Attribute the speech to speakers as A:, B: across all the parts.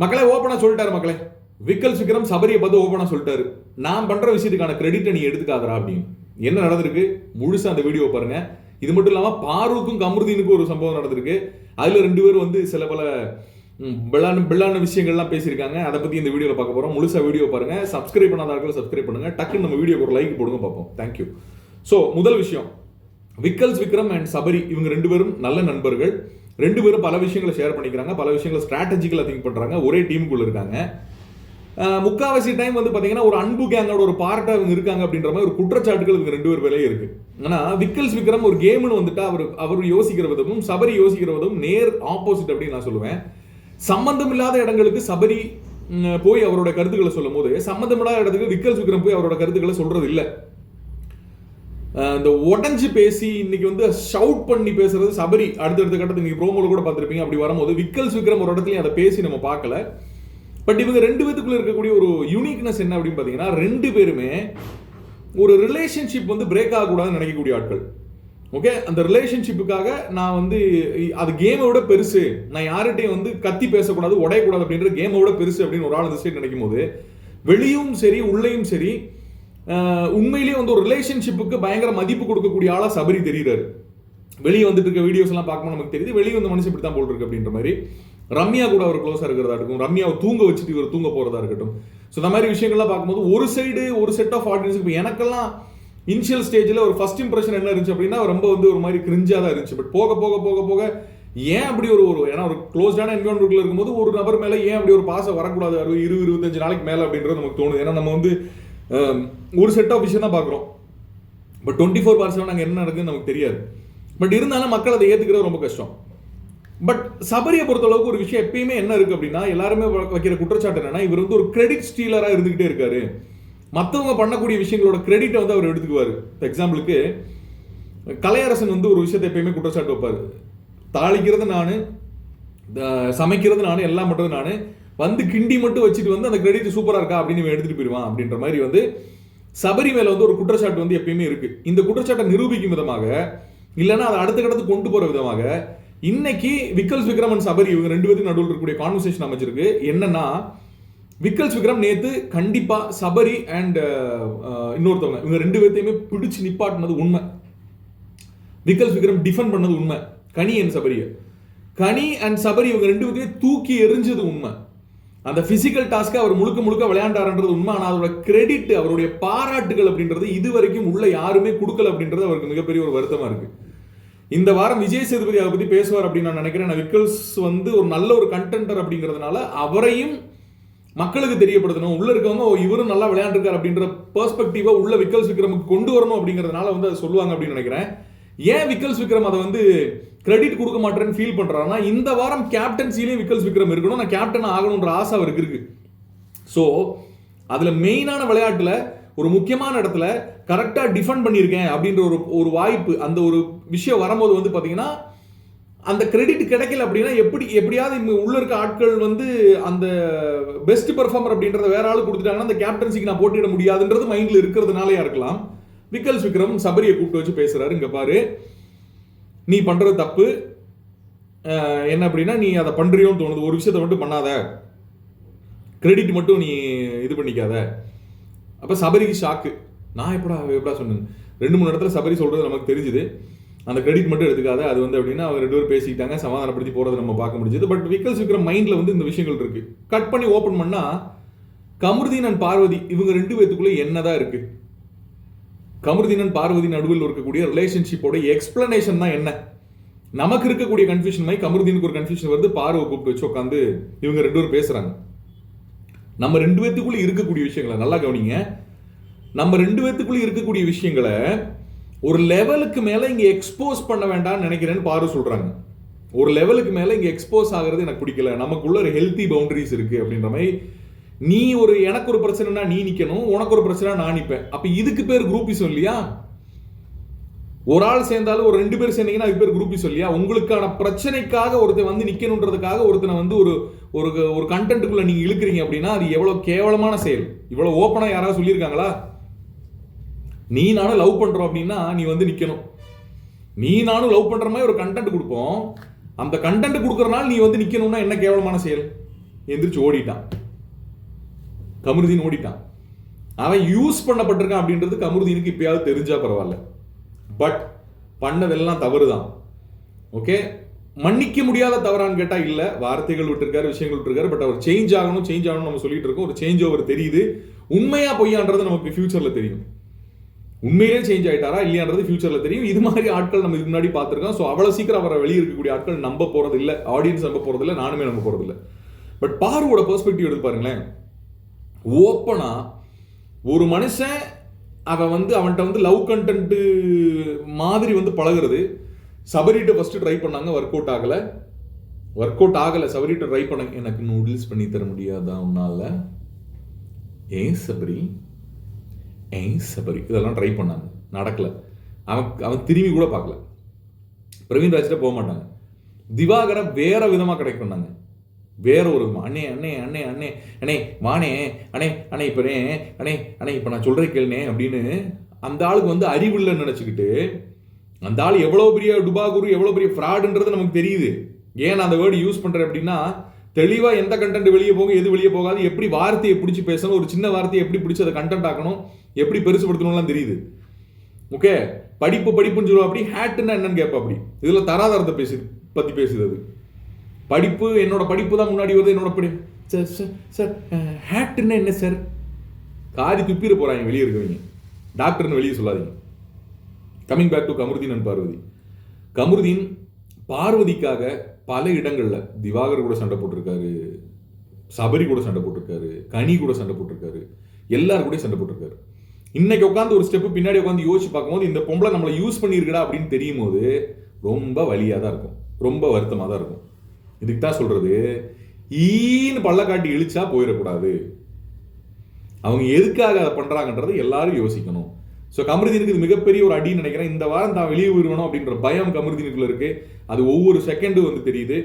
A: மக்களே ஓப்பனாக சொல்லிட்டாரு மக்களே. விக்கல் விக்ரம் சபரியை பார்த்து ஓப்பனாக சொல்லிட்டாரு. நான் பண்ணுற விஷயத்துக்கான கிரெடிட்டை நீ எடுத்துக்காதரா அப்படின்னு. என்ன நடந்திருக்கு? முழுசாக அந்த வீடியோ பாருங்க. இது மட்டும் இல்லாமல் பாருக்கும் கமருதீனுக்கும் ஒரு சம்பவம் நடந்திருக்கு. அதில் ரெண்டு பேரும் வந்து சில பல பிளான பிள்ளான பிள்ளான விஷயங்கள்லாம் பேசியிருக்காங்க. அதை பற்றி இந்த வீடியோவில் பார்க்க போகிறோம் முழுசாக வீடியோ பாருங்க. சப்ஸ்கிரைப் பண்ணாதார்கள் சப்ஸ்கிரைப் பண்ணுங்க. டக்குன்னு நம்ம வீடியோக்கு ஒரு லைக் போடுங்க பார்ப்போம். தேங்க்யூ ஸோ முதல் விஷயம். விக்கல்ஸ் விக்ரம் அண்ட் சபரி இவங்க ரெண்டு பேரும் நல்ல நண்பர்கள். ரெண்டு பேரும் பல விஷயங்களை ஷேர் பண்ணிக்கிறாங்க பல விஷயங்களை ஸ்ட்ராட்டஜிக்கலாக திங்க் பண்ணுறாங்க ஒரே டீமுக்குள்ளே இருக்காங்க. முக்காவாசி டைம் வந்து பார்த்தீங்கன்னா ஒரு அன்பு கேங்கோட ஒரு பார்ட்டாக இவங்க இருக்காங்க அப்படின்ற மாதிரி ஒரு குற்றச்சாட்டுகள் இவங்க ரெண்டு பேர் வேலையே இருக்கு. ஆனால் விக்கல்ஸ் விக்ரம் ஒரு கேம்னு வந்துட்டு அவர் அவர் யோசிக்கிற விதமும் சபரி யோசிக்கிற விதமும் நேர் ஆப்போசிட் அப்படின்னு நான் சொல்லுவேன். சம்பந்தம் இல்லாத இடங்களுக்கு சபரி போய் அவரோட கருத்துக்களை சொல்லும் போது சம்மந்தமில்லாத இடத்துக்கு விக்கல்ஸ் விக்ரம் போய் அவரோட கருத்துக்களை சொல்றது இல்லை இந்த உடஞ்சி பேசி இன்னைக்கு வந்து ஷவுட் பண்ணி பேசுறது சபரி. அடுத்தடுத்த கட்டத்துக்கு நீங்க ப்ரோமோல கூட பார்த்துருப்பீங்க. அப்படி வரும்போது விக்கல் விக்ரம் ஒரு இடத்துலயும் அதை பேசி நம்ம பார்க்கல. பட் இவங்க ரெண்டு பேத்துக்குள்ள இருக்கக்கூடிய ஒரு யூனிக்னஸ் என்ன அப்படின்னு பார்த்தீங்கன்னா ரெண்டு பேருமே ஒரு ரிலேஷன்ஷிப் வந்து பிரேக் ஆகக்கூடாதுன்னு நினைக்கக்கூடிய ஆட்கள். ஓகே அந்த ரிலேஷன்ஷிப்புக்காக நான் வந்து அது கேமை விட பெருசு. நான் யார்கிட்டையும் வந்து கத்தி பேசக்கூடாது உடையக்கூடாது அப்படின்ற கேமை விட பெருசு அப்படின்னு ஒரு ஆள் இந்த சைடு நினைக்கும் போது வெளியும் சரி உள்ளேயும் சரி உண்மையிலேயே வந்து ஒரு ரிலேஷன்ஷிப்புக்கு பயங்கர மதிப்பு கொடுக்கக்கூடிய ஆளாக சபரி தெரிகிறார் வெளியே வந்துட்டு இருக்க வீடியோஸ் எல்லாம் பார்க்கும்போது நமக்கு தெரியுது வெளியே வந்து மனுஷன் இப்படி தான் போல் இருக்கு அப்படின்ற மாதிரி. ரம்யா கூட அவர் க்ளோஸாக இருக்கிறதா இருக்கும் ரம்யாவை தூங்க வச்சுட்டு இவர் தூங்க போகிறதா இருக்கட்டும். ஸோ இந்த மாதிரி விஷயங்கள்லாம் பார்க்கும்போது ஒரு சைடு ஒரு செட் ஆஃப் ஆடியன்ஸ் இப்போ எனக்கெல்லாம் இனிஷியல் ஸ்டேஜில் ஒரு ஃபர்ஸ்ட் இம்ப்ரெஷன் என்ன இருந்துச்சு அப்படின்னா ரொம்ப வந்து ஒரு மாதிரி கிரிஞ்சாக தான் இருந்துச்சு. பட் போக போக போக போக ஏன் அப்படி ஒரு ஒரு ஏன்னா ஒரு க்ளோஸ்டான என்வரன்மெண்ட்ல இருக்கும்போது ஒரு நபர் மேலே ஏன் அப்படி ஒரு பாசம் வரக்கூடாது அறுபது இருபது இருபத்தஞ்சு நாளைக்கு மேலே அப்படின்றது நமக்கு தோணுது. ஏன்னா நம்ம வந்து ஒரு செட் ஆஃப் விஷயம் தான் பார்க்குறோம். But twenty four by seven அங்கே என்ன நடக்குதுன்னு நமக்கு தெரியாது. பட் இருந்தாலும் மக்கள் அதை ஏற்றுக்கிறது ரொம்ப கஷ்டம். பட் சபரியை பொறுத்தளவுக்கு ஒரு விஷயம் எப்பயுமே என்ன இருக்குது அப்படின்னா எல்லாருமே வைக்கிற குற்றச்சாட்டு என்னன்னா இவர் வந்து ஒரு கிரெடிட் ஸ்டீலராக இருந்துகிட்டே இருக்காரு. மற்றவங்க பண்ணக்கூடிய விஷயங்களோட கிரெடிட்டை வந்து அவர் எடுத்துக்குவார். எக்ஸாம்பிளுக்கு கலையரசன் வந்து ஒரு விஷயத்தை எப்பயுமே குற்றச்சாட்டு வைப்பார். தாளிக்கிறது நான் சமைக்கிறது நான் எல்லாம் பண்ணுறது நான் வந்து கிண்டி மட்டும் வச்சுட்டு வந்து அந்த கிரெடிட் சூப்பராக இருக்கா அப்படின்னு இவன் எடுத்துட்டு போயிடுவான் அப்படின்ற மாதிரி வந்து சபரி மேலே வந்து ஒரு குற்றச்சாட்டு வந்து எப்பயுமே இருக்கு. இந்த குற்றச்சாட்டை நிரூபிக்கும் விதமாக இல்லைன்னா அதை அடுத்த கடத்து கொண்டு போற விதமாக இன்னைக்கு விக்கல்ஸ் விக்ரமன் சபரி இவங்க ரெண்டு பேருக்கு நடுவில் இருக்கக்கூடிய கான்வர்சேஷன் அமைச்சிருக்கு என்னன்னா விக்கல்ஸ் விக்ரம் நேத்து கண்டிப்பா சபரி அண்ட் uh, uh, இன்னொருத்தவங்க இவங்க ரெண்டு பேர்த்தையுமே பிடிச்சு நிப்பாட்டினது உண்மை. விக்கல்ஸ் விக்ரம் டிஃபெண்ட் பண்ணது உண்மை. கனி அண்ட் சபரிய. கனி அண்ட் சபரி இவங்க ரெண்டு பேர்த்தையும் தூக்கி எரிஞ்சது உண்மை. அந்த பிசிக்கல் டாஸ்க்கை அவர் முழுக்க முழுக்க விளையாண்டாருன்றது உண்மை ஆனால் அதோட கிரெடிட் அவருடைய பாராட்டுகள் அப்படின்றது இது வரைக்கும் உள்ள யாருமே கொடுக்கல அப்படின்றது அவருக்கு மிகப்பெரிய ஒரு வருத்தமா இருக்கு. இந்த வாரம் விஜய் சேதுபதி அதை பத்தி பேசுவார் அப்படின்னு நான் நினைக்கிறேன். நான் விக்கல்ஸ் வந்து ஒரு நல்ல ஒரு கண்டென்டர் அப்படிங்கிறதுனால அவரையும் மக்களுக்கு தெரியப்படுத்தணும். உள்ள இருக்கவங்க இவரும் நல்லா விளையாண்டுருக்கார் அப்படின்ற பெர்ஸ்பெக்டிவா உள்ள விக்கல்ஸ் விக்ரமுக்கு கொண்டு வரணும் அப்படிங்கிறதுனால வந்து அதை சொல்லுவாங்க அப்படின்னு நினைக்கிறேன். ஏன் விக்கல்ஸ் விக்ரம் அதை வந்து கிரெடிட் கொடுக்க மாட்டேன்னு ஃபீல் பண்றாருன்னா இந்த வாரம் கேப்டன்சிலையும் விக்கல்ஸ் விக்ரம் இருக்கணும் நான் கேப்டன் ஆகணுன்ற ஆசை அவருக்கு இருக்கு. ஸோ அதில் மெயினான விளையாட்டில் ஒரு முக்கியமான இடத்துல கரெக்டாக டிஃபெண்ட் பண்ணியிருக்கேன் அப்படின்ற ஒரு ஒரு வாய்ப்பு அந்த ஒரு விஷயம் வரும்போது வந்து பார்த்தீங்கன்னா அந்த கிரெடிட் கிடைக்கல அப்படின்னா எப்படி எப்படியாவது இவங்க உள்ள இருக்க ஆட்கள் வந்து அந்த பெஸ்ட் பெர்ஃபார்மர் அப்படின்றத வேற ஆள் கொடுத்துட்டாங்கன்னா அந்த கேப்டன்சிக்கு நான் போட்டியிட முடியாதுன்றது மைண்டில் இருக்கிறதுனாலயா இருக்கலாம். விக்கல்ஸ் விக்ரம் சபரியை கூப்பிட்டு வச்சு பேசுறாரு இங்க பாரு. நீ பண்ணுற தப்பு என்ன அப்படின்னா நீ அதை பண்ணுறியோன்னு தோணுது. ஒரு விஷயத்தை மட்டும் பண்ணாத. கிரெடிட் மட்டும் நீ இது பண்ணிக்காத. அப்போ சபரிக்கு ஷாக்கு நான் எப்படா எப்படா சொன்னேன்? ரெண்டு மூணு இடத்துல சபரி சொல்கிறது நமக்கு தெரிஞ்சுது. அந்த கிரெடிட் மட்டும் எடுத்துக்காத. அது வந்து அப்படின்னா அவங்க ரெண்டு பேரும் பேசிக்கிட்டாங்க சமாதானப்படுத்தி போகிறத நம்ம பார்க்க முடிஞ்சது. பட் விக்கல்ஸ் விக்ரம் மைண்டில் வந்து இந்த விஷயங்கள் இருக்குது கட் பண்ணி ஓப்பன் பண்ணால் கமருதீன் அண்ட் பார்வதி இவங்க ரெண்டு பேத்துக்குள்ள என்னதான் இருக்குது கமருதீன் பார்வதி நடுவில் இருக்கக்கூடிய ரிலேஷன்ஷிப்போட எக்ஸ்பிளனேஷன் தான் என்ன? நமக்கு இருக்கக்கூடிய கன்ஃபியூஷன் மாதிரி கமருதீனுக்கு ஒரு கன்ஃபியூஷன் வருது பார்வை கூப்பிட்டு வச்சு உட்காந்து இவங்க ரெண்டு பேரும் பேசுறாங்க. நம்ம ரெண்டு பேத்துக்குள்ள இருக்கக்கூடிய விஷயங்களை நல்லா கவனிங்க. நம்ம ரெண்டு பேத்துக்குள்ள இருக்கக்கூடிய விஷயங்களை ஒரு லெவலுக்கு மேல இங்க எக்ஸ்போஸ் பண்ண வேண்டாம்னு நினைக்கிறேன்னு பாரு சொல்றாங்க. ஒரு லெவலுக்கு மேல இங்க எக்ஸ்போஸ் ஆகிறது எனக்கு பிடிக்கல. நமக்குள்ள ஒரு ஹெல்த்தி பவுண்டரிஸ் இருக்கு அப்படின்ற மாதிரி நீ ஒரு எனக்கு ஒரு பிரச்சனைனா நீ நிற்கணும் உனக்கு ஒரு பிரச்சனை நான் நிற்பேன் அப்போ இதுக்கு பேர் குரூப்பிசம் இல்லையா ஒரு ஆள் சேர்ந்தாலும் ஒரு ரெண்டு பேர் சேர்ந்தீங்கன்னா அதுக்கு பேர் குரூப்பி சொல்லியா? உங்களுக்கான பிரச்சனைக்காக ஒருத்தன் வந்து நிற்கணுன்றதுக்காக ஒருத்தனை வந்து ஒரு ஒரு ஒரு கண்டென்ட்டுக்குள்ள நீங்க இழுக்கிறீங்க அப்படின்னா அது எவ்வளோ கேவலமான செயல். இவ்வளோ ஓப்பனாக யாராவது சொல்லியிருக்காங்களா? நீ நானும் லவ் பண்ணுறோம் அப்படின்னா நீ வந்து நிற்கணும் நீ நானும் லவ் பண்ணுற மாதிரி ஒரு கண்டென்ட் கொடுப்போம். அந்த கண்டென்ட் கொடுக்குறனால நீ வந்து நிற்கணும்னா என்ன கேவலமான செயல்? எந்திரிச்சு ஓடிட்டான். கமருதீன் ஓடிட்டான். அவன் யூஸ் பண்ணப்பட்டிருக்கான் அப்படின்றது கமருதீனுக்கு இப்பயாவது தெரிஞ்சா பரவாயில்ல. பட் பண்ணதெல்லாம் தவறு தான் ஓகே மன்னிக்க முடியாத தவறான்னு கேட்டால் இல்லை. வார்த்தைகள் விட்டுருக்காரு விஷயங்கள் விட்டுருக்காரு பட் அவர் சேஞ்ச் ஆகணும் சேஞ்ச் ஆகணும் நம்ம சொல்லிட்டு இருக்கோம். ஒரு சேஞ்ச் ஓவர் தெரியுது. உண்மையா பொய்யான்றது நமக்கு ஃபியூச்சரில் தெரியும். உண்மையிலே சேஞ்ச் ஆயிட்டாரா இல்லையான்றது ஃபியூச்சரில் தெரியும். இது மாதிரி ஆட்கள் நம்ம இதுக்கு முன்னாடி பார்த்துருக்கோம். ஸோ அவ்வளோ சீக்கிரம் அவரை வெளியே இருக்கக்கூடிய ஆட்கள் நம்ப போகிறது இல்லை ஆடியன்ஸ் நம்ப போகிறது இல்லை நானுமே நம்ப போகிறது இல்லை பட் பார்வோட பெர்ஸ்பெக்டிவ் எடுத்து பாருங்களேன். ஓப்பனா ஒரு மனுஷன் அவன் வந்து அவன்கிட்ட வந்து லவ் கண்டென்ட்டு மாதிரி வந்து பழகுறது. சபரிட்டு ஃபஸ்ட்டு ட்ரை பண்ணாங்க ஒர்க் அவுட் ஆகலை. ஒர்க் அவுட் ஆகலை சபரிட்டு ட்ரை பண்ண எனக்கு நூடுல்ஸ் பண்ணி தர முடியாதா உன்னால? ஏன் சபரி? ஏன் சபரி? இதெல்லாம் ட்ரை பண்ணாங்க. நடக்கலை. அவன் அவன் திரும்பி கூட பார்க்கல. பிரவீன் ராஜ்கிட்ட போக மாட்டாங்க. திவாகரை வேற விதமாக கனெக்ட் பண்ணாங்க. வேற ஒரு அண்ணே அண்ணே அண்ணே அண்ணே அண்ணே வானே அண்ணே அண்ணே இப்போ அண்ணே அண்ணே இப்போ நான் சொல்கிறேன் கேளுனே அப்படின்னு அந்த ஆளுக்கு வந்து அறிவு இல்லைன்னு நினச்சிக்கிட்டு அந்த ஆள் எவ்வளோ பெரிய டுபாகுரு எவ்வளோ பெரிய ஃப்ராடுன்றது நமக்கு தெரியுது. ஏன் நான் அந்த வேர்டு யூஸ் பண்ணுறேன் அப்படின்னா தெளிவாக எந்த கண்டென்ட் வெளியே போகும் எது வெளியே போகாது எப்படி வார்த்தையை பிடிச்சி பேசணும் ஒரு சின்ன வார்த்தையை எப்படி பிடிச்சி அதை கண்டென்ட் ஆக்கணும் எப்படி பெருசுபடுத்தணும்லாம் தெரியுது. ஓகே படிப்பு படிப்புன்னு சொல்லுவோம் அப்படி ஹேட்டுன்னா என்னன்னு கேட்பா அப்படி இதில் தராதரத்தை பேசு பற்றி பேசுது அது. படிப்பு என்னோட படிப்பு தான் முன்னாடி வருது என்னோட படி சார் சார் சார் ஹேட்டுன்னா என்ன சார்? காரி துப்பிட போகிறாங்க வெளியே இருக்கவங்க. டாக்டர்னு வெளியே சொல்லாதீங்க. Coming back to Kamarudeen and Parvathi. Kamarudeen பார்வதிக்காக பல இடங்களில் திவாகர் கூட சண்டை போட்டிருக்காரு சபரி கூட சண்டை போட்டிருக்காரு கனி கூட சண்டை போட்டிருக்காரு எல்லாரும் கூட சண்டை போட்டிருக்காரு. இன்னைக்கு உட்காந்து ஒரு ஸ்டெப்பு பின்னாடி உட்காந்து யோசிச்சு பார்க்கும்போது இந்த பொம்பளை நம்மளை யூஸ் பண்ணியிருக்கடா அப்படின்னு தெரியும் போது ரொம்ப வழியாக தான் இருக்கும். ரொம்ப வருத்தமாக தான் இருக்கும். இதுக்கு தான் சொல்கிறது ஈன்னு பள்ளக்காட்டி இழிச்சா போயிடக்கூடாது. அவங்க எதுக்காக அதை பண்ணுறாங்கன்றது எல்லாரும் யோசிக்கணும். ஸோ கமருதீனுக்கு இது மிகப்பெரிய ஒரு அடின்னு நினைக்கிறேன். இந்த வாரம் தான் வெளியே வருவணும் அப்படின்ற பயம் கமருதீனுக்குள்ள இருக்குது அது ஒவ்வொரு செகண்டும் வந்து தெரியுது.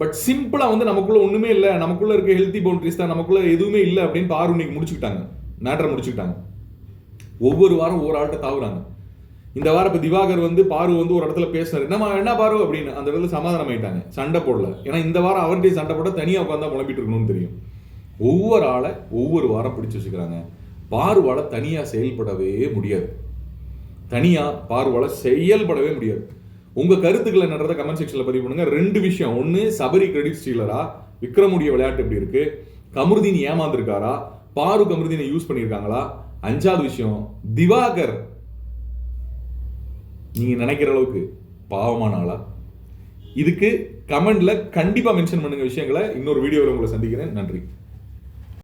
A: பட் சிம்பிளாக வந்து நமக்குள்ளே ஒன்றுமே இல்லை. நமக்குள்ளே இருக்க ஹெல்த்தி பவுண்ட்ரிஸ் தான். நமக்குள்ளே எதுவுமே இல்லை அப்படின்னு பாரு இன்னைக்கு முடிச்சுக்கிட்டாங்க. மேட்டரை முடிச்சுக்கிட்டாங்க. ஒவ்வொரு வாரம் ஒவ்வொரு ஆள்கிட்ட தாவுறாங்க. இந்த வாரம் இப்போ திவாகர் வந்து பாரு வந்து ஒரு இடத்துல பேசினார். என்னம்மா என்ன பாரு? அப்படின்னு அந்த இடத்துல சமாதானம் ஆயிட்டாங்க. சண்டை போடல. ஏன்னா இந்த வாரம் அவர்கிட்ட சண்டை போட தனியாக உட்காந்தா புலம்பிட்டு இருக்கணும்னு தெரியும். ஒவ்வொரு ஆளை ஒவ்வொரு வாரம் பிடிச்சி வச்சுக்கிறாங்க. பார்வால தனியாக செயல்படவே முடியாது. தனியாக பார்வால செயல்படவே முடியாது. உங்கள் கருத்துக்களை நடந்த கமெண்ட் செக்ஷன்ல பதிவு பண்ணுங்க. ரெண்டு விஷயம். ஒன்று சபரி கிரெடிட் ஸ்டீலரா விக்ரமுடைய விளையாட்டு எப்படி இருக்கு? கமருதீன் ஏமாந்துருக்காரா? பாரு கமருதீனை யூஸ் பண்ணியிருக்காங்களா? அஞ்சாவது விஷயம் திவாகர் நீங்கள் நினைக்கிற அளவுக்கு பாவமான ஆளா? இதுக்கு கமெண்டில் கண்டிப்பாக மென்ஷன் பண்ணுங்க விஷயங்களை. இன்னொரு வீடியோவில் உங்களை சந்திக்கிறேன். நன்றி.